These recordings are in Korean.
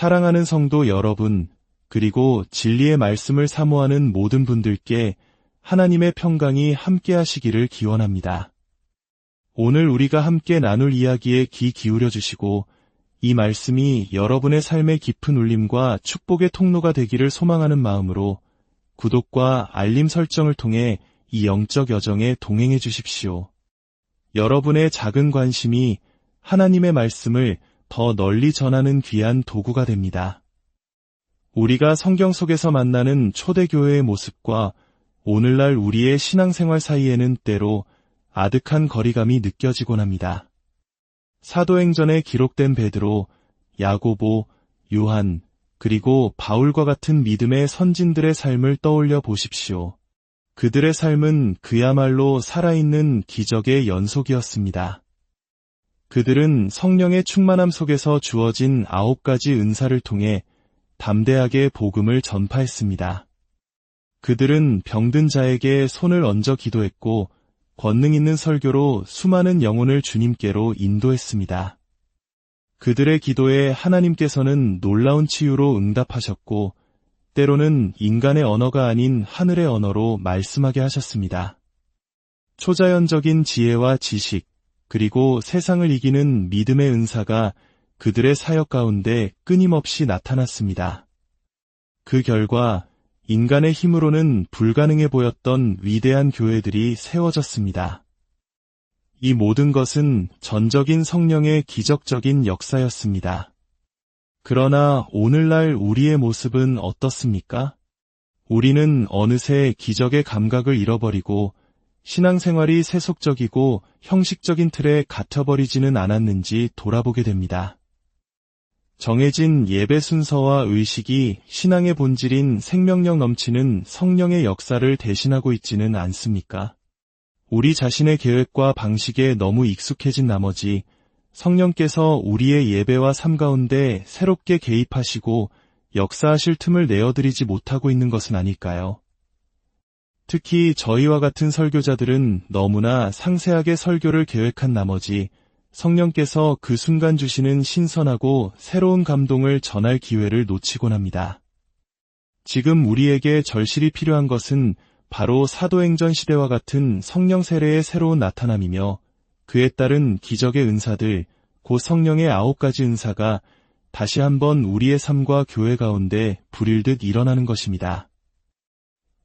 사랑하는 성도 여러분, 그리고 진리의 말씀을 사모하는 모든 분들께 하나님의 평강이 함께 하시기를 기원합니다. 오늘 우리가 함께 나눌 이야기에 귀 기울여 주시고 이 말씀이 여러분의 삶의 깊은 울림과 축복의 통로가 되기를 소망하는 마음으로 구독과 알림 설정을 통해 이 영적 여정에 동행해 주십시오. 여러분의 작은 관심이 하나님의 말씀을 더 널리 전하는 귀한 도구가 됩니다. 우리가 성경 속에서 만나는 초대교회의 모습과 오늘날 우리의 신앙생활 사이에는 때로 아득한 거리감이 느껴지곤 합니다. 사도행전에 기록된 베드로, 야고보, 요한, 그리고 바울과 같은 믿음의 선진들의 삶을 떠올려 보십시오. 그들의 삶은 그야말로 살아있는 기적의 연속이었습니다. 그들은 성령의 충만함 속에서 주어진 아홉 가지 은사를 통해 담대하게 복음을 전파했습니다. 그들은 병든 자에게 손을 얹어 기도했고 권능 있는 설교로 수많은 영혼을 주님께로 인도했습니다. 그들의 기도에 하나님께서는 놀라운 치유로 응답하셨고 때로는 인간의 언어가 아닌 하늘의 언어로 말씀하게 하셨습니다. 초자연적인 지혜와 지식, 그리고 세상을 이기는 믿음의 은사가 그들의 사역 가운데 끊임없이 나타났습니다. 그 결과 인간의 힘으로는 불가능해 보였던 위대한 교회들이 세워졌습니다. 이 모든 것은 전적인 성령의 기적적인 역사였습니다. 그러나 오늘날 우리의 모습은 어떻습니까? 우리는 어느새 기적의 감각을 잃어버리고 신앙생활이 세속적이고 형식적인 틀에 갇혀버리지는 않았는지 돌아보게 됩니다. 정해진 예배 순서와 의식이 신앙의 본질인 생명력 넘치는 성령의 역사를 대신하고 있지는 않습니까? 우리 자신의 계획과 방식에 너무 익숙해진 나머지 성령께서 우리의 예배와 삶 가운데 새롭게 개입하시고 역사하실 틈을 내어드리지 못하고 있는 것은 아닐까요? 특히 저희와 같은 설교자들은 너무나 상세하게 설교를 계획한 나머지 성령께서 그 순간 주시는 신선하고 새로운 감동을 전할 기회를 놓치곤 합니다. 지금 우리에게 절실히 필요한 것은 바로 사도행전 시대와 같은 성령 세례의 새로운 나타남이며 그에 따른 기적의 은사들, 곧 성령의 아홉 가지 은사가 다시 한번 우리의 삶과 교회 가운데 불일듯 일어나는 것입니다.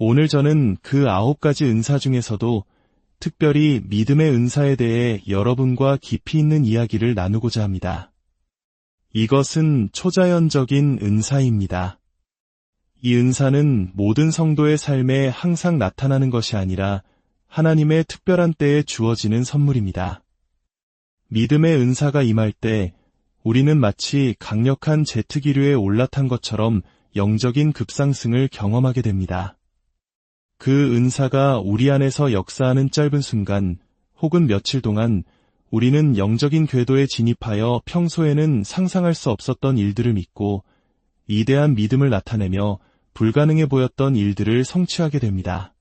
오늘 저는 그 아홉 가지 은사 중에서도 특별히 믿음의 은사에 대해 여러분과 깊이 있는 이야기를 나누고자 합니다. 이것은 초자연적인 은사입니다. 이 은사는 모든 성도의 삶에 항상 나타나는 것이 아니라 하나님의 특별한 때에 주어지는 선물입니다. 믿음의 은사가 임할 때 우리는 마치 강력한 제트기류에 올라탄 것처럼 영적인 급상승을 경험하게 됩니다. 그 은사가 우리 안에서 역사하는 짧은 순간 혹은 며칠 동안 우리는 영적인 궤도에 진입하여 평소에는 상상할 수 없었던 일들을 믿고 이대한 믿음을 나타내며 불가능해 보였던 일들을 성취하게 됩니다.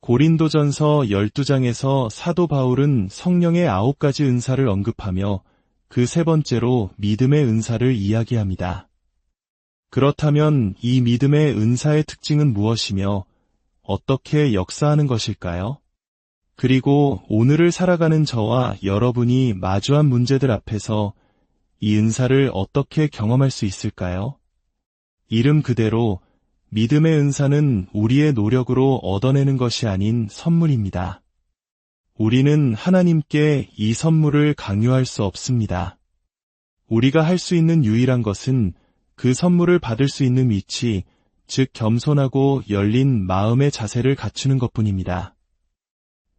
고린도전서 12장에서 사도 바울은 성령의 아홉 가지 은사를 언급하며 그 세 번째로 믿음의 은사를 이야기합니다. 그렇다면 이 믿음의 은사의 특징은 무엇이며 어떻게 역사하는 것일까요? 그리고 오늘을 살아가는 저와 여러분이 마주한 문제들 앞에서 이 은사를 어떻게 경험할 수 있을까요? 이름 그대로 믿음의 은사는 우리의 노력으로 얻어내는 것이 아닌 선물입니다. 우리는 하나님께 이 선물을 강요할 수 없습니다. 우리가 할 수 있는 유일한 것은 그 선물을 받을 수 있는 위치, 즉 겸손하고 열린 마음의 자세를 갖추는 것뿐입니다.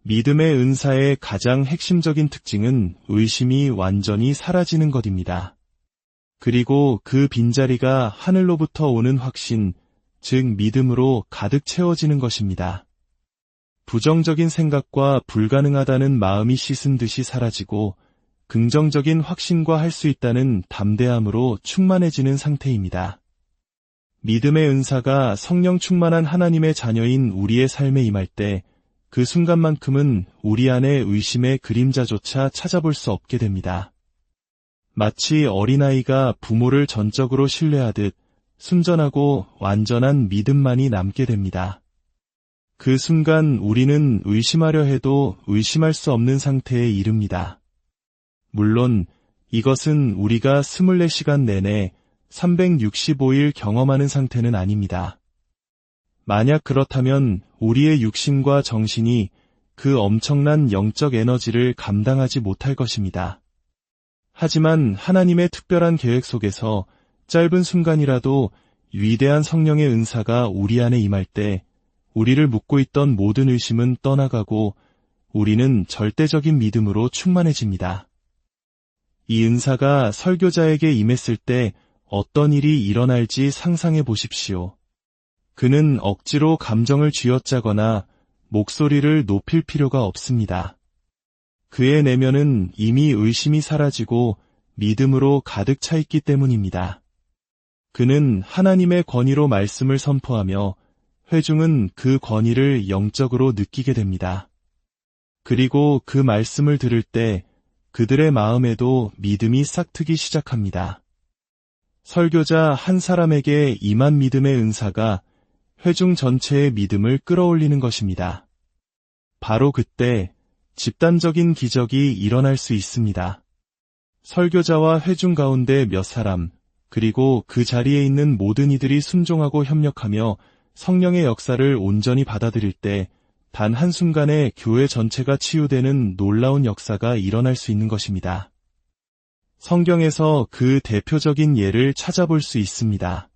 믿음의 은사의 가장 핵심적인 특징은 의심이 완전히 사라지는 것입니다. 그리고 그 빈자리가 하늘로부터 오는 확신, 즉 믿음으로 가득 채워지는 것입니다. 부정적인 생각과 불가능하다는 마음이 씻은 듯이 사라지고 긍정적인 확신과 할 수 있다는 담대함으로 충만해지는 상태입니다. 믿음의 은사가 성령 충만한 하나님의 자녀인 우리의 삶에 임할 때 그 순간만큼은 우리 안에 의심의 그림자조차 찾아볼 수 없게 됩니다. 마치 어린아이가 부모를 전적으로 신뢰하듯 순전하고 완전한 믿음만이 남게 됩니다. 그 순간 우리는 의심하려 해도 의심할 수 없는 상태에 이릅니다. 물론 이것은 우리가 24시간 내내 365일 경험하는 상태는 아닙니다. 만약 그렇다면 우리의 육신과 정신이 그 엄청난 영적 에너지를 감당하지 못할 것입니다. 하지만 하나님의 특별한 계획 속에서 짧은 순간이라도 위대한 성령의 은사가 우리 안에 임할 때 우리를 묶고 있던 모든 의심은 떠나가고 우리는 절대적인 믿음으로 충만해집니다. 이 은사가 설교자에게 임했을 때 어떤 일이 일어날지 상상해 보십시오. 그는 억지로 감정을 쥐어짜거나 목소리를 높일 필요가 없습니다. 그의 내면은 이미 의심이 사라지고 믿음으로 가득 차 있기 때문입니다. 그는 하나님의 권위로 말씀을 선포하며 회중은 그 권위를 영적으로 느끼게 됩니다. 그리고 그 말씀을 들을 때 그들의 마음에도 믿음이 싹트기 시작합니다. 설교자 한 사람에게 임한 믿음의 은사가 회중 전체의 믿음을 끌어올리는 것입니다. 바로 그때 집단적인 기적이 일어날 수 있습니다. 설교자와 회중 가운데 몇 사람, 그리고 그 자리에 있는 모든 이들이 순종하고 협력하며 성령의 역사를 온전히 받아들일 때 단 한순간에 교회 전체가 치유되는 놀라운 역사가 일어날 수 있는 것입니다. 성경에서 그 대표적인 예를 찾아볼 수 있습니다.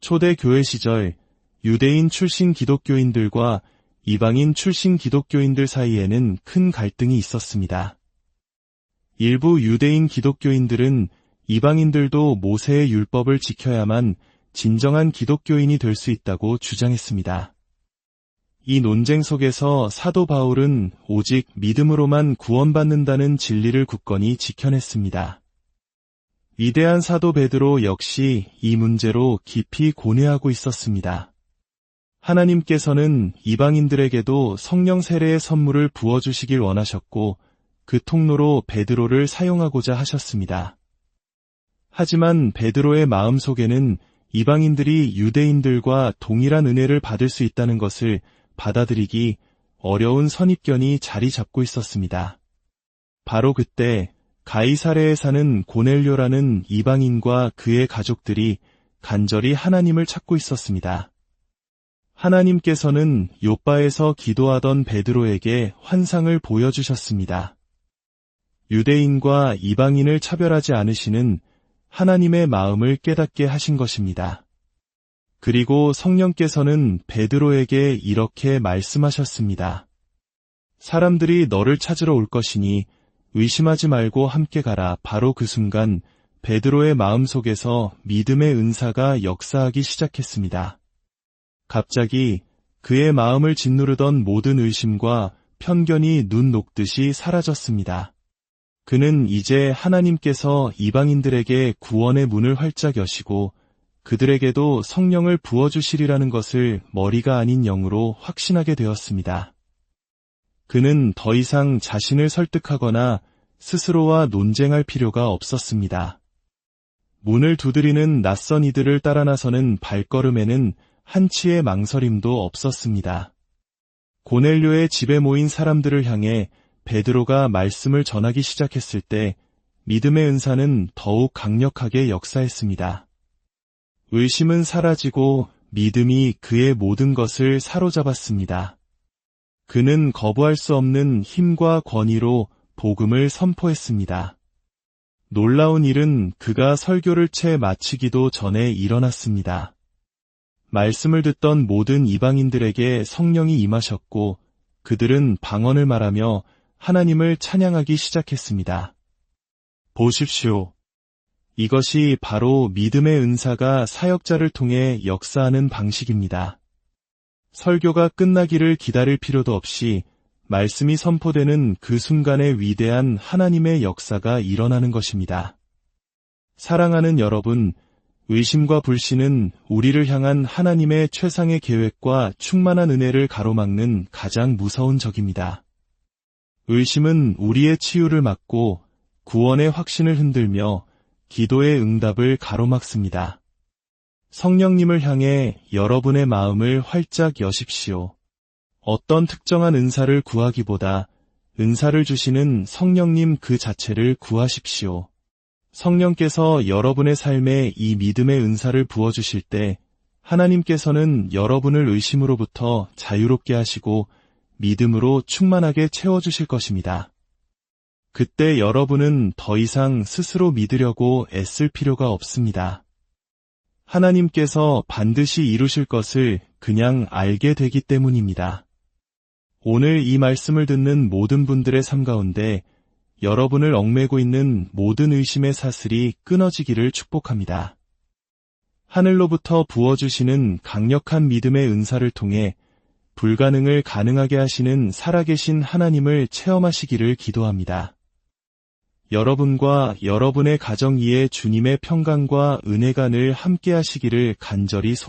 초대 교회 시절 유대인 출신 기독교인들과 이방인 출신 기독교인들 사이에는 큰 갈등이 있었습니다. 일부 유대인 기독교인들은 이방인들도 모세의 율법을 지켜야만 진정한 기독교인이 될 수 있다고 주장했습니다. 이 논쟁 속에서 사도 바울은 오직 믿음으로만 구원받는다는 진리를 굳건히 지켜냈습니다. 위대한 사도 베드로 역시 이 문제로 깊이 고뇌하고 있었습니다. 하나님께서는 이방인들에게도 성령 세례의 선물을 부어주시길 원하셨고 그 통로로 베드로를 사용하고자 하셨습니다. 하지만 베드로의 마음 속에는 이방인들이 유대인들과 동일한 은혜를 받을 수 있다는 것을 받아들이기 어려운 선입견이 자리 잡고 있었습니다. 바로 그때 가이사레에 사는 고넬료라는 이방인과 그의 가족들이 간절히 하나님을 찾고 있었습니다. 하나님께서는 요바에서 기도하던 베드로에게 환상을 보여주셨습니다. 유대인과 이방인을 차별하지 않으시는 하나님의 마음을 깨닫게 하신 것입니다. 그리고 성령께서는 베드로에게 이렇게 말씀하셨습니다. 사람들이 너를 찾으러 올 것이니 의심하지 말고 함께 가라. 바로 그 순간 베드로의 마음 속에서 믿음의 은사가 역사하기 시작했습니다. 갑자기 그의 마음을 짓누르던 모든 의심과 편견이 눈 녹듯이 사라졌습니다. 그는 이제 하나님께서 이방인들에게 구원의 문을 활짝 여시고 그들에게도 성령을 부어주시리라는 것을 머리가 아닌 영으로 확신하게 되었습니다. 그는 더 이상 자신을 설득하거나 스스로와 논쟁할 필요가 없었습니다. 문을 두드리는 낯선 이들을 따라 나서는 발걸음에는 한치의 망설임도 없었습니다. 고넬료의 집에 모인 사람들을 향해 베드로가 말씀을 전하기 시작했을 때 믿음의 은사는 더욱 강력하게 역사했습니다. 의심은 사라지고 믿음이 그의 모든 것을 사로잡았습니다. 그는 거부할 수 없는 힘과 권위로 복음을 선포했습니다. 놀라운 일은 그가 설교를 채 마치기도 전에 일어났습니다. 말씀을 듣던 모든 이방인들에게 성령이 임하셨고 그들은 방언을 말하며 하나님을 찬양하기 시작했습니다. 보십시오. 이것이 바로 믿음의 은사가 사역자를 통해 역사하는 방식입니다. 설교가 끝나기를 기다릴 필요도 없이 말씀이 선포되는 그 순간의 위대한 하나님의 역사가 일어나는 것입니다. 사랑하는 여러분, 의심과 불신은 우리를 향한 하나님의 최상의 계획과 충만한 은혜를 가로막는 가장 무서운 적입니다. 의심은 우리의 치유를 막고 구원의 확신을 흔들며 기도의 응답을 가로막습니다. 성령님을 향해 여러분의 마음을 활짝 여십시오. 어떤 특정한 은사를 구하기보다 은사를 주시는 성령님 그 자체를 구하십시오. 성령께서 여러분의 삶에 이 믿음의 은사를 부어주실 때 하나님께서는 여러분을 의심으로부터 자유롭게 하시고 믿음으로 충만하게 채워주실 것입니다. 그때 여러분은 더 이상 스스로 믿으려고 애쓸 필요가 없습니다. 하나님께서 반드시 이루실 것을 그냥 알게 되기 때문입니다. 오늘 이 말씀을 듣는 모든 분들의 삶 가운데 여러분을 얽매고 있는 모든 의심의 사슬이 끊어지기를 축복합니다. 하늘로부터 부어주시는 강력한 믿음의 은사를 통해 불가능을 가능하게 하시는 살아계신 하나님을 체험하시기를 기도합니다. 여러분과 여러분의 가정 위에 주님의 평강과 은혜가 늘 함께 하시기를 간절히 소망합니다.